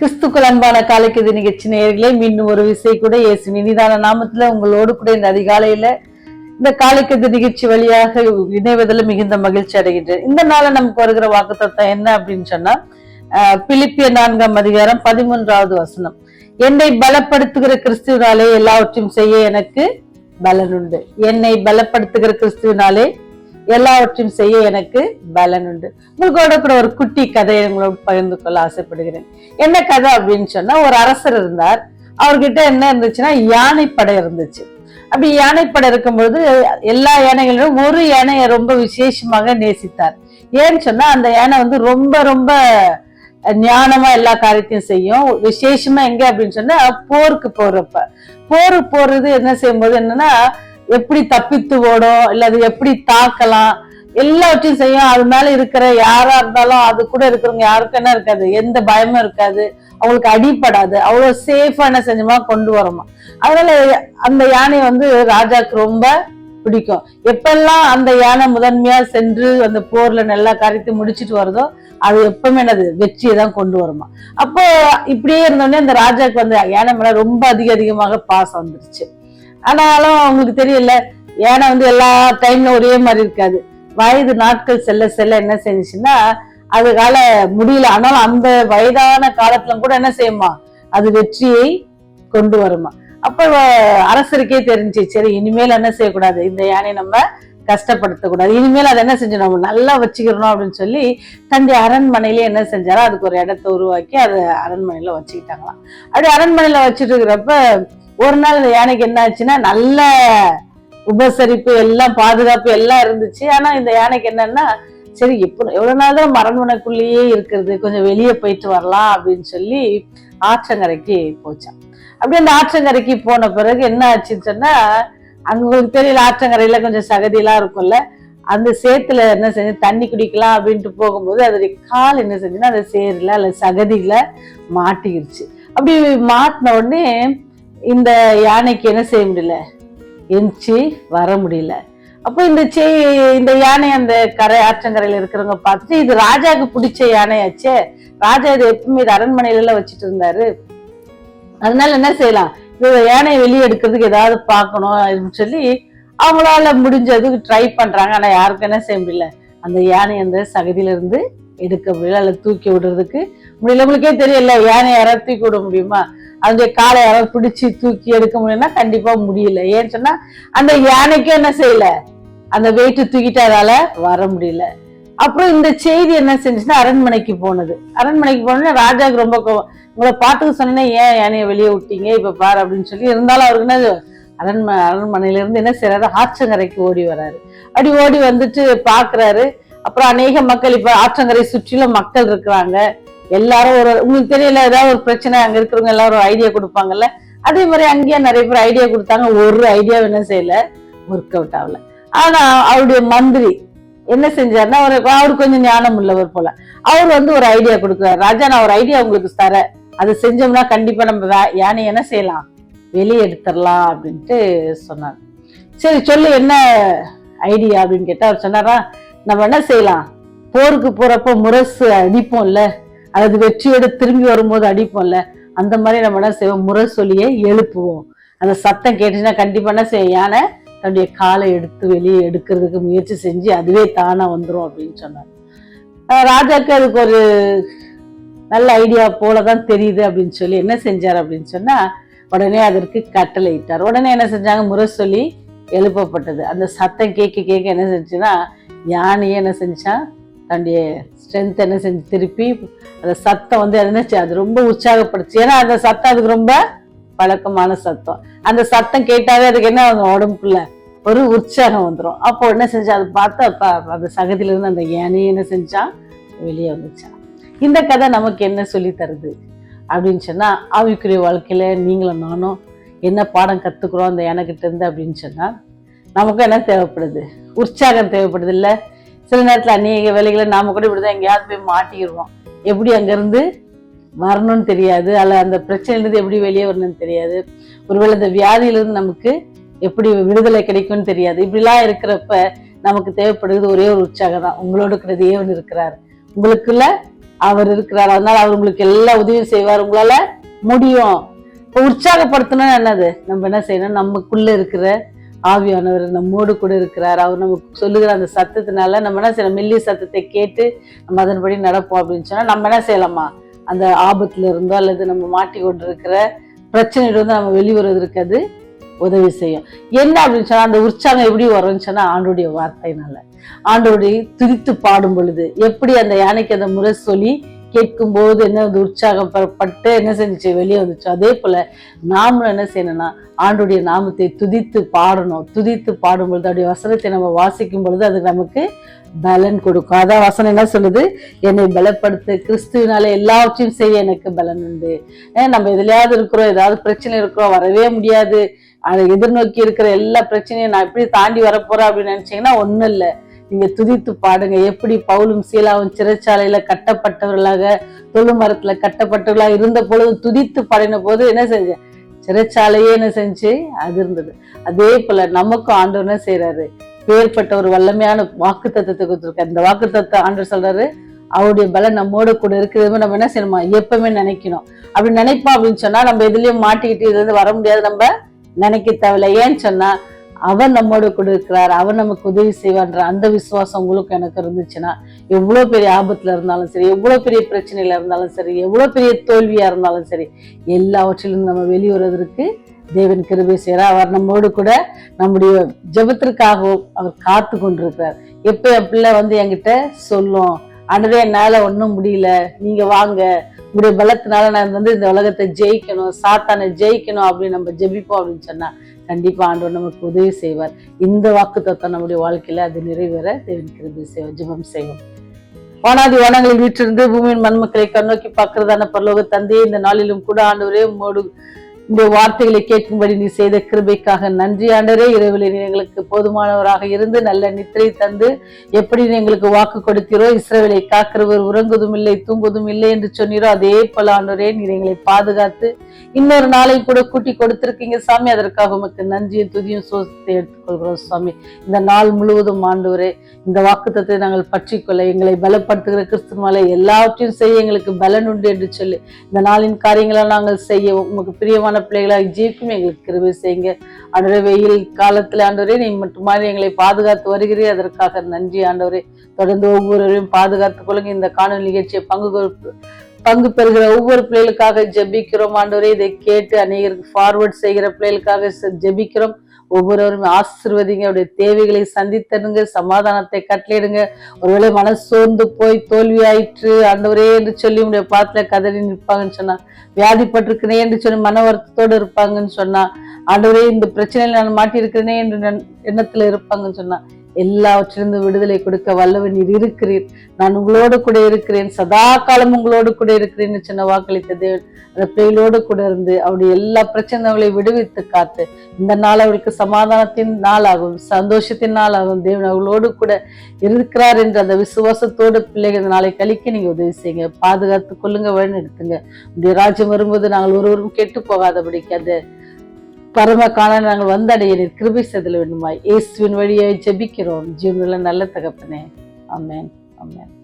கிறிஸ்துக்கள் அன்பான காலைக்கு நிகழ்ச்சி நேர்களே மீண்டும் ஒரு விசை கூட இயேசு இனிதான நாமத்துல உங்களோடு கூட இந்த அதிகாலையில இந்த காலைக்கு நிகழ்ச்சி வழியாக இணைவதில் மிகுந்த மகிழ்ச்சி அடைகின்றேன் இந்த நாள நமக்கு வருகிற வாக்குத்தத்தம் என்ன அப்படின்னு சொன்னா ஆஹ், பிலிப்பிய நான்காம் அதிகாரம் பதிமூன்றாவது வசனம். என்னை பலப்படுத்துகிற கிறிஸ்துவினாலே எல்லாவற்றையும் செய்ய எனக்கு பலன் உண்டு என்னை பலப்படுத்துகிற கிறிஸ்துவினாலே எல்லாவற்றையும் செய்ய எனக்கு பலன் உண்டு. உங்களோட கூட ஒரு குட்டி கதையை உங்களோட பகிர்ந்து கொள்ள ஆசைப்படுகிறேன். என்ன கதை அப்படின்னு சொன்னா ஒரு அரசர் இருந்தார். அவர்கிட்ட என்ன இருந்துச்சுன்னா யானைப்படை இருந்துச்சு. அப்படி யானைப்படை இருக்கும்பொழுது எல்லா யானைகளிலும் ஒரு யானையை ரொம்ப விசேஷமாக நேசித்தார். ஏன்னு சொன்னா அந்த யானை வந்து ரொம்ப ரொம்ப ஞானமா எல்லா காரியத்தையும் செய்யும். விசேஷமா எங்க அப்படின்னு சொன்னா போருக்கு போறப்ப. போருக்கு போறது என்ன செய்யும்போது என்னன்னா எப்படி தப்பித்து ஓடும் இல்ல அது எப்படி தாக்கலாம் எல்லாவற்றையும் செய்யும். அது மேல இருக்கிற யாரா இருந்தாலும் அது கூட இருக்கிறவங்க யாருக்கும் என்ன இருக்காது. எந்த பயமும் இருக்காது. அவங்களுக்கு அடிப்படாது அவ்வளவு சேஃபா என்ன கொண்டு வரோமா அதனால அந்த யானை வந்து ராஜாக்கு ரொம்ப பிடிக்கும். எப்பெல்லாம் அந்த யானை முதன்மையா சென்று அந்த போர்ல நல்லா கரைத்து முடிச்சிட்டு வருதோ அது எப்பவுமே என்னது? வெற்றியை தான் கொண்டு வருமா. அப்போ இப்படியே இருந்தோடனே அந்த ராஜாக்கு வந்து யானை மேல ரொம்ப அதிக அதிகமாக பாசம் வந்துருச்சு. ஆனாலும் அவங்களுக்கு தெரியல. யானை வந்து எல்லா டைம்ல ஒரே மாதிரி இருக்காது. வயது நாட்கள் செல்ல செல்ல என்ன செஞ்சுச்சுன்னா அதுக்கால முடியல. ஆனாலும் அந்த வயதான காலத்துல கூட என்ன செய்யுமா? அது வெற்றியை கொண்டு வருமா? அப்ப அரசருக்கே தெரிஞ்சு சரி இனிமேல் என்ன செய்யக்கூடாது? இந்த யானை நம்ம கஷ்டப்படுத்தக்கூடாது. இனிமேல் அதை என்ன செஞ்சோம் நம்ம நல்லா வச்சுக்கிறணும் அப்படின்னு சொல்லி தந்தை அரண்மனையிலே என்ன செஞ்சாரோ அதுக்கு ஒரு இடத்த உருவாக்கி அதை அரண்மனையில வச்சுக்கிட்டாங்களாம். அப்படி அரண்மனையில வச்சுட்டு இருக்கிறப்ப ஒரு நாள் இந்த யானைக்கு என்ன ஆச்சுன்னா நல்ல உபசரிப்பு எல்லாம் பாதுகாப்பு எல்லாம் இருந்துச்சு. ஆனா இந்த யானைக்கு என்னன்னா சரி இப்போ எவ்வளவு நாள் தான் மரண்மனைக்குள்ளேயே இருக்கிறது கொஞ்சம் வெளியே போயிட்டு வரலாம் அப்படின்னு சொல்லி ஆற்றங்கரைக்கு போச்சான் அப்படி அந்த ஆற்றங்கரைக்கு போன பிறகு என்ன ஆச்சுன்னு சொன்னா அங்க உங்களுக்கு தெரியல ஆற்றங்கரையில கொஞ்சம் சகதியெல்லாம் இருக்கும்ல. அந்த சேத்துல என்ன செஞ்சு தண்ணி குடிக்கலாம் அப்படின்ட்டு போகும்போது அதோடைய கால் என்ன செஞ்சுன்னா அந்த சேரில் அல்ல சகதியில மாட்டிக்கிடுச்சு அப்படி மாட்டின உடனே இந்த யானைக்கு என்ன செய்ய முடியல? எந்திச்சு வர முடியல. அப்போ இந்த சே இந்த யானை அந்த கரை ஆற்றங்கரையில இருக்கிறவங்க பார்த்துட்டு இது ராஜாவுக்கு பிடிச்ச யானையாச்சே? ராஜா இது எப்பவுமே இது அரண்மனையில எல்லாம் வச்சுட்டு இருந்தாரு. அதனால என்ன செய்யலாம்? இந்த யானையை வெளியே எடுக்கிறதுக்கு ஏதாவது பார்க்கணும் அப்படின்னு சொல்லி அவங்களால முடிஞ்சதுக்கு ட்ரை பண்றாங்க. ஆனா யாருக்கும் என்ன செய்ய முடியல? அந்த யானை அந்த சகதியில இருந்து எடுக்க முடியல அல்ல தூக்கி விடுறதுக்கு முடியல. நம்மளுக்கே தெரியல யானை யாராவது தூக்கி விட முடியுமா? அந்த காலை யாராவது பிடிச்சி தூக்கி எடுக்க முடியும்னா கண்டிப்பா முடியல. ஏன்னு சொன்னா அந்த யானைக்கும் என்ன செய்யல? அந்த வெயிட்டு தூக்கிட்டு அதால வர முடியல. அப்புறம் இந்த செய்தி என்ன செஞ்சுச்சுன்னா அரண்மனைக்கு போனது. அரண்மனைக்கு போனோடனே ராஜாக்கு ரொம்ப கோவம். உங்களை பாட்டுக்கு சொன்னேன் ஏன் யானையை வெளியே விட்டீங்க? இப்ப பாரு அப்படின்னு சொல்லி இருந்தாலும் அவருக்கு என்ன அரண்மனை அரண்மனையில இருந்து என்ன செய்யறாரு ஆற்றங்கரைக்கு ஓடி வராரு அப்படி ஓடி வந்துட்டு பாக்குறாரு. அப்புறம் அநேக மக்கள் இப்ப ஆற்றங்கரை சுற்றிலும் மக்கள் இருக்கிறாங்க. எல்லாரும் ஒரு உங்களுக்கு தெரியல ஏதாவது ஒரு பிரச்சனை அங்க இருக்கிறவங்க எல்லாரும் ஒரு ஐடியா கொடுப்பாங்கல்ல? அதே மாதிரி அங்கேயே நிறைய பேர் ஐடியா கொடுத்தாங்க. ஒரு ஐடியா என்ன செய்யல? ஒர்க் அவுட் ஆகல. ஆனா அவருடைய மந்திரி என்ன செஞ்சாருன்னா அவர் அவர் கொஞ்சம் ஞானம் உள்ளவர் போல. அவர் வந்து ஒரு ஐடியா கொடுக்குறாரு. ராஜா நான் ஒரு ஐடியா உங்களுக்கு தரேன் அதை செஞ்சோம்னா கண்டிப்பா நம்ம யானை என்ன செய்யலாம்? வெளியே எடுத்துடலாம் அப்படின்ட்டு சொன்னார். சரி சொல்லு என்ன ஐடியா அப்படின்னு கேட்டா அவர் சொன்னாரா நம்ம என்ன செய்யலாம்? போருக்கு போறப்ப முரசு அடிப்போம்ல. அது வெற்றியோட திரும்பி வரும்போது அடிப்போம்ல. அந்த மாதிரி நம்ம என்ன செய்வோம்? முரசொலியை எழுப்புவோம். அந்த சத்தம் கேட்டுச்சுன்னா கண்டிப்பா என்ன செய்யும்? யானை தன்னுடைய காலை எடுத்து வெளியே எடுக்கிறதுக்கு முயற்சி செஞ்சு அதுவே தானா வந்துரும் அப்படின்னு சொன்னார். ராஜாக்கு அதுக்கு ஒரு நல்ல ஐடியா போலதான் தெரியுது அப்படின்னு சொல்லி என்ன செஞ்சார் அப்படின்னு சொன்னா உடனே அதற்கு கட்டளை இட்டார் உடனே என்ன செஞ்சாங்க? முரசொலி எழுப்பப்பட்டது. அந்த சத்தம் கேட்க கேட்க என்ன செஞ்சுன்னா யானையே என்ன செஞ்சான்? தன்னுடைய ஸ்ட்ரென்த் என்ன செஞ்சு திருப்பி அந்த சத்தம் வந்து அது என்னச்சு அது ரொம்ப உற்சாகப்படுச்சு ஏன்னா அந்த சத்தம் அதுக்கு ரொம்ப பழக்கமான சத்தம். அந்த சத்தம் கேட்டாவே அதுக்கு என்ன ஆகும்? உடம்புக்குள்ள ஒரு உற்சாகம் வந்துடும் அப்போ என்ன செஞ்சா அது பார்த்து அப்போ அந்த சகதியிலிருந்து அந்த யானையை என்ன செஞ்சான்? வெளியே வந்துச்சான். இந்த கதை நமக்கு என்ன சொல்லி தருது? அப்படின்னு சொன்னால் ஆவிக்குரிய வாழ்க்கையில் நீங்களும் நானும் என்ன பாடம் கற்றுக்குறோம் அந்த யானைக்கிட்டேருந்து அப்படின்னு சொன்னால் நமக்கும் என்ன தேவைப்படுது? உற்சாகம் தேவைப்படுது இல்லை? சில நேரத்தில் அநேக வேலைகளை நாம் கூட இப்படிதான் எங்கேயாவது போய் மாட்டிக்கிடுவோம். எப்படி அங்கேருந்து வரணும்னு தெரியாது. அல்ல அந்த பிரச்சனையிலேருந்து எப்படி வெளியே வரணும்னு தெரியாது. ஒருவேளை இந்த வியாதியிலிருந்து நமக்கு எப்படி விடுதலை கிடைக்கும்னு தெரியாது. இப்படிலாம் இருக்கிறப்ப நமக்கு தேவைப்படுகிறது ஒரே ஒரு உற்சாகம் தான். உங்களோட இருக்கிற தேவன் இருக்கிறார். உங்களுக்குள்ள அவர் இருக்கிறார். அதனால அவர் உங்களுக்கு எல்லா உதவியும் செய்வார். உங்களால முடியும். இப்போ உற்சாகப்படுத்தணும் என்னது? நம்ம என்ன செய்யணும்? நமக்குள்ள இருக்கிற ஆவியானவர் நம்மோடு கூட இருக்கிறார். அவர் நமக்கு சொல்லுகிற அந்த சத்தத்தினால நம்ம என்ன செய்யலாம்? மெல்லிய சத்தத்தை கேட்டு நம்ம அதன்படி நடப்போம் அப்படின்னு சொன்னா நம்ம என்ன செய்யலாமா? அந்த ஆபத்துல இருந்தோ அல்லது நம்ம மாட்டி கொண்டிருக்கிற பிரச்சனையிலிருந்து நம்ம வெளிவருவதற்கு அது உதவி செய்யும். என்ன அப்படின்னு சொன்னா அந்த உற்சாகம் எப்படி வரும்னு சொன்னா ஆண்டோடைய வார்த்தையினால. ஆண்டோடைய துதித்து பாடும் பொழுது எப்படி அந்த யானைக்கு அந்த முறை சொல்லி கேட்கும் போது என்ன வந்து உற்சாகம் என்ன செஞ்சுச்சு? வெளியே வந்துச்சு. அதே போல நாமளும் என்ன செய்யணும்னா ஆண்டுடைய நாமத்தை துதித்து பாடணும். துதித்து பாடும்பொழுது அப்படி வசனத்தை நம்ம வாசிக்கும் பொழுது அது நமக்கு பலன் கொடுக்கும். அதான் வசனம் என்ன சொல்லுது? என்னை பலப்படுத்து கிறிஸ்துவினால எல்லாவற்றையும் செய்ய எனக்கு பலன் உண்டு. ஏன் நம்ம எதுலையாவது இருக்கிறோம் ஏதாவது பிரச்சனை இருக்கிறோம் வரவே முடியாது. அதை எதிர்நோக்கி இருக்கிற எல்லா பிரச்சனையும் நான் எப்படி தாண்டி வரப்போறேன் அப்படின்னு நினைச்சீங்கன்னா ஒன்றும் இல்லை. நீங்க துதித்து பாடுங்க. எப்படி பவுலும் சீலாவும் சிறைச்சாலையில கட்டப்பட்டவர்களாக தொழு மரத்துல கட்டப்பட்டவர்களாக இருந்த பொழுது துதித்து பாடின போது என்ன செஞ்ச? சிறைச்சாலையே என்ன செஞ்சு? அது இருந்தது. அதே போல நமக்கும் ஆண்டவர் என்ன செய்யறாரு பேர்பட்ட ஒரு வல்லமையான வாக்கு தத்துவத்தை கொடுத்துருக்காரு. இந்த வாக்கு தத்துவம் ஆண்டவர் சொல்றாரு அவருடைய பலம் நம்மோட கூட இருக்கிறது நம்ம என்ன செய்யணுமா? எப்பவுமே நினைக்கணும். அப்படி நினைப்போம் அப்படின்னு சொன்னா நம்ம எதுலயும் மாட்டிக்கிட்டு இதுல இருந்து வர முடியாது. நம்ம நினைக்க தேவையில்ல. ஏன்னு சொன்னா அவர் நம்மோடு கூட இருக்கிறார் அவர் நமக்கு உதவி செய்வான்ற அந்த விசுவாசம் உங்களுக்கு எனக்கு இருந்துச்சுன்னா எவ்வளவு பெரிய ஆபத்துல இருந்தாலும் சரி எவ்வளவு பெரிய பிரச்சனையில இருந்தாலும் சரி எவ்வளவு பெரிய தோல்வியா இருந்தாலும் சரி எல்லாவற்றிலும் நம்ம வெளிவருவதற்கு தேவன் கிருபை செய்கிறார். அவர் நம்மோடு கூட நம்முடைய ஜெபத்திற்காகவும் அவர் காத்து கொண்டிருக்கிறார். எப்ப என் பிள்ளை வந்து என்கிட்ட சொல்லும் ஆண்டவே என்னால ஒன்றும் முடியல நீங்க வாங்க உங்களுடைய பலத்தினால நான் வந்து இந்த உலகத்தை ஜெயிக்கணும் சாத்தானை ஜெயிக்கணும் அப்படின்னு நம்ம ஜெபிப்போம் அப்படின்னு சொன்னா கண்டிப்பா ஆண்டவர் நமக்கு உதவி செய்வார். இந்த வாக்கு தத்துவம் நம்முடைய வாழ்க்கையில அது நிறைவேற தேவன் கிருபி செய்வோம் ஜெபம் செய்வோம். வானாதி வானங்களில் வீற்றிருந்து பூமியின் மண்மக்களை கண்ணோக்கி பார்க்கிறதான பரலோக தந்தையே இந்த நாளிலும் கூட ஆண்டவரே உம்மோடு இந்த வார்த்தைகளை கேட்கும்படி நீ செய்த கிருபைக்காக நன்றி ஆண்டரே இரவில் நீ எங்களுக்கு போதுமானவராக இருந்து நல்ல நித்திரை தந்து எப்படி நீ எங்களுக்கு வாக்கு கொடுத்தீரோ? இஸ்ரவேலை காக்கிறவர் உறங்குவதும் இல்லை தூங்குவதும் இல்லை என்று சொன்னீரோ? அதே போல ஆண்டரே நீர் எங்களை பாதுகாத்து இன்னொரு நாளை கூட கூட்டி கொடுத்திருக்கீங்க. சாமி அதற்காக உமக்கு நன்றியும் துதியும் சோசத்தை எடுத்துக்கொள்கிறோம் சுவாமி இந்த நாள் முழுவதும் ஆண்டவரே இந்த வாக்குத்தத்தை நாங்கள் பற்றிக்கொள்ள எங்களை பலப்படுத்துகிற கிறிஸ்து மலை எல்லாவற்றையும் செய்ய எங்களுக்கு பலன் உண்டு என்று சொல்லி இந்த நாளின் காரியங்களை நாங்கள் செய்ய உமக்கு பிரியமான பிள்ளைகளாக ஜீவிக்கும் எங்களுக்கு கிருபை செய்யுங்க. ஆண்டவரே வெயில் காலத்தில் ஆண்டவரே நீ மட்டுமாதிரி எங்களை பாதுகாத்து வருகிறீர். அதற்காக நன்றி ஆண்டவரே. தொடர்ந்து ஒவ்வொருவரையும் பாதுகாத்துக் கொள்ளுங்க. இந்த காணொலி நிகழ்ச்சியை பங்கு பங்கு பெறுகிற ஒவ்வொரு பிள்ளைகளுக்காக ஜெபிக்கிறோம் ஆண்டவரே. இதை கேட்டு அநேகருக்கு ஃபார்வர்ட் செய்கிற பிள்ளைகளுக்காக ஜெபிக்கிறோம். ஒவ்வொருவரும் ஆசிர்வதிங்க அவருடைய தேவைகளை சந்தித்தருங்க சமாதானத்தை கட்டளையிடுங்க. ஒருவேளை மனசு சோர்ந்து போய் தோல்வி ஆயிற்று ஆண்டவரே என்று சொல்லி உடைய பாத்துல கதறி நிற்பாங்கன்னு சொன்னா வியாதிப்பட்டிருக்கிறேனே என்று சொல்லி மன வருத்தத்தோடு இருப்பாங்கன்னு சொன்னா ஆண்டவரே இந்த பிரச்சனையில் நான் மாட்டியிருக்கிறேனே என்று எண்ணத்துல இருப்பாங்கன்னு சொன்னா எல்லாவற்றிலிருந்து விடுதலை கொடுக்க வல்லவர் நீர் இருக்கிறீர். நான் உங்களோடு கூட இருக்கிறேன். சதா காலம் உங்களோடு கூட இருக்கிறேன்னு சொன்ன வாக்களித்த தேவன் அந்த பிள்ளைகளோடு கூட இருந்து அவருடைய எல்லா பிரச்சனைகளை விடுவித்து காத்து இந்த நாள் அவருக்கு சமாதானத்தின் நாளாகும் சந்தோஷத்தின் நாளாகும் தேவன் அவளோடு கூட இருக்கிறார் என்ற அந்த விசுவாசத்தோடு பிள்ளைகள் நாளை கழிக்க நீங்க உதவி செய்யுங்க. பாதுகாத்து கொள்ளுங்க வழி நடத்துங்க உடைய ராஜ்யம் வரும்போது நாங்கள் ஒருவரும் கெட்டு போகாதபடிக்கு அந்த பரம காலம் நாங்கள் வந்தடைய நீர் கிருபை செய்தல் வேண்டுமாய். இயேசுவின் வழியை ஜெபிக்கிறோம். ஜீவனில் நல்ல தகப்பனே. ஆமென். ஆமென்.